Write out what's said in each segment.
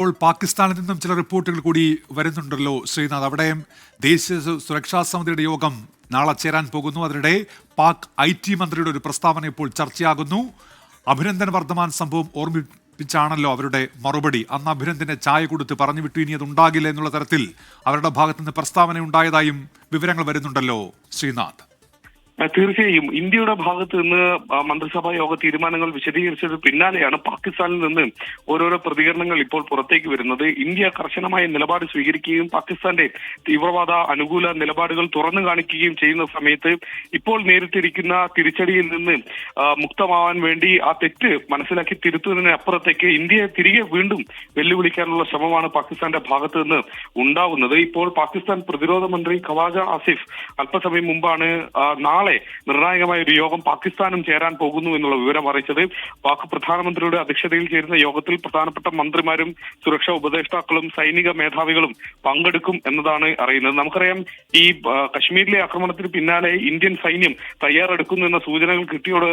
ഇപ്പോൾ പാകിസ്ഥാനിൽ നിന്നും ചില റിപ്പോർട്ടുകൾ കൂടി വരുന്നുണ്ടല്ലോ. ശ്രീനാഥ് അവിടെയും ദേശീയ സുരക്ഷാ സമിതിയുടെ യോഗം നാളെ ചേരാൻ പോകുന്നു. അതിനിടെ പാക് ഐ ടി മന്ത്രിയുടെ ഒരു പ്രസ്താവന ഇപ്പോൾ ചർച്ചയാകുന്നു. അഭിനന്ദൻ വർദ്ധമാൻ സംഭവം ഓർമ്മിപ്പിച്ചാണല്ലോ അവരുടെ മറുപടി. അന്ന് അഭിനന്ദനെ ചായ കൊടുത്ത് പറഞ്ഞു വിട്ടു ഇനി അത് ഉണ്ടാകില്ല എന്നുള്ള തരത്തിൽ അവരുടെ ഭാഗത്തുനിന്ന് പ്രസ്താവന ഉണ്ടായതായും വിവരങ്ങൾ വരുന്നുണ്ടല്ലോ ശ്രീനാഥ്. തീർച്ചയായും ഇന്ത്യയുടെ ഭാഗത്ത് നിന്ന് മന്ത്രിസഭാ യോഗ തീരുമാനങ്ങൾ വിശദീകരിച്ചത് പിന്നാലെയാണ് പാകിസ്ഥാനിൽ നിന്ന് ഓരോരോ പ്രതികരണങ്ങൾ ഇപ്പോൾ പുറത്തേക്ക് വരുന്നത്. ഇന്ത്യ കർശനമായ നിലപാട് സ്വീകരിക്കുകയും പാകിസ്ഥാന്റെ തീവ്രവാദ അനുകൂല നിലപാടുകൾ തുറന്നു കാണിക്കുകയും ചെയ്യുന്ന സമയത്ത് ഇപ്പോൾ നേരിട്ടിരിക്കുന്ന തിരിച്ചടിയിൽ നിന്ന് മുക്തമാവാൻ വേണ്ടി ആ തെറ്റ് മനസ്സിലാക്കി തിരുത്തുന്നതിന് അപ്പുറത്തേക്ക് ഇന്ത്യയെ തിരികെ വീണ്ടും വെല്ലുവിളിക്കാനുള്ള ശ്രമമാണ് പാകിസ്ഥാന്റെ ഭാഗത്ത് നിന്ന് ഉണ്ടാവുന്നത്. ഇപ്പോൾ പാകിസ്ഥാൻ പ്രതിരോധ മന്ത്രി ഖവാജ ആസിഫ് അല്പസമയം മുമ്പാണ് ആ, നാളെ നിർണായകമായ ഒരു യോഗം പാകിസ്ഥാനും ചേരാൻ പോകുന്നു എന്നുള്ള വിവരം അറിയിച്ചത് പാക് പ്രധാനമന്ത്രിയുടെ അധ്യക്ഷതയിൽ ചേരുന്ന യോഗത്തിൽ പ്രധാനപ്പെട്ട മന്ത്രിമാരും സുരക്ഷാ ഉപദേഷ്ടാക്കളും സൈനിക മേധാവികളും പങ്കെടുക്കും എന്നതാണ് അറിയുന്നത്. നമുക്കറിയാം ഈ കശ്മീരിലെ ആക്രമണത്തിന് പിന്നാലെ ഇന്ത്യൻ സൈന്യം തയ്യാറെടുക്കുന്നു എന്ന സൂചനകൾ കിട്ടിയോട്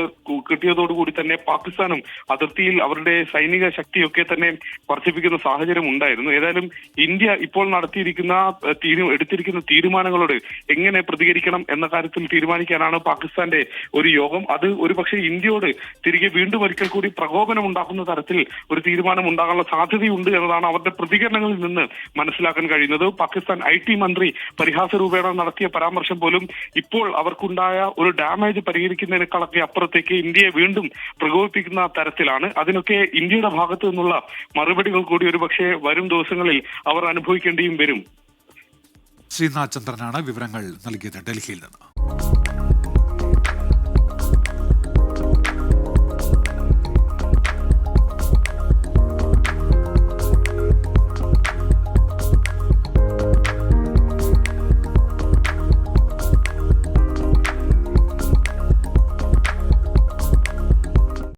കിട്ടിയതോടുകൂടി തന്നെ പാകിസ്ഥാനും അതിർത്തിയിൽ അവരുടെ സൈനിക ശക്തിയൊക്കെ തന്നെ വർദ്ധിപ്പിക്കുന്ന സാഹചര്യം ഉണ്ടായിരുന്നു. ഏതായാലും ഇന്ത്യ ഇപ്പോൾ നടത്തിയിരിക്കുന്ന എടുത്തിരിക്കുന്ന തീരുമാനങ്ങളോട് എങ്ങനെ പ്രതികരിക്കണം എന്ന കാര്യത്തിൽ തീരുമാനിക്കാനാണ് പാകിസ്ഥാന്റെ ഒരു യോഗം. അത് ഒരുപക്ഷെ ഇന്ത്യയോട് തിരികെ വീണ്ടും ഒരിക്കൽ കൂടി പ്രകോപനം ഉണ്ടാക്കുന്ന തരത്തിൽ ഒരു തീരുമാനം ഉണ്ടാകാനുള്ള സാധ്യതയുണ്ട് എന്നതാണ് അവരുടെ പ്രതികരണങ്ങളിൽ നിന്ന് മനസ്സിലാക്കാൻ കഴിയുന്നത്. പാകിസ്ഥാൻ ഐ ടി മന്ത്രി പരിഹാസ രൂപേണ നടത്തിയ പരാമർശം പോലും ഇപ്പോൾ അവർക്കുണ്ടായ ഒരു ഡാമേജ് പരിഹരിക്കുന്നതിനേക്കാളൊക്കെ അപ്പുറത്തേക്ക് ഇന്ത്യയെ വീണ്ടും പ്രകോപിപ്പിക്കുന്ന തരത്തിലാണ്. അതിനൊക്കെ ഇന്ത്യയുടെ ഭാഗത്തു നിന്നുള്ള മറുപടികൾ കൂടി ഒരുപക്ഷെ വരും ദിവസങ്ങളിൽ അവർ അനുഭവിക്കേണ്ടിയും വരും. ശ്രീനാഥ് ചന്ദ്രനാണ് വിവരങ്ങൾ നൽകിയത് ഡൽഹിയിൽ നിന്ന്.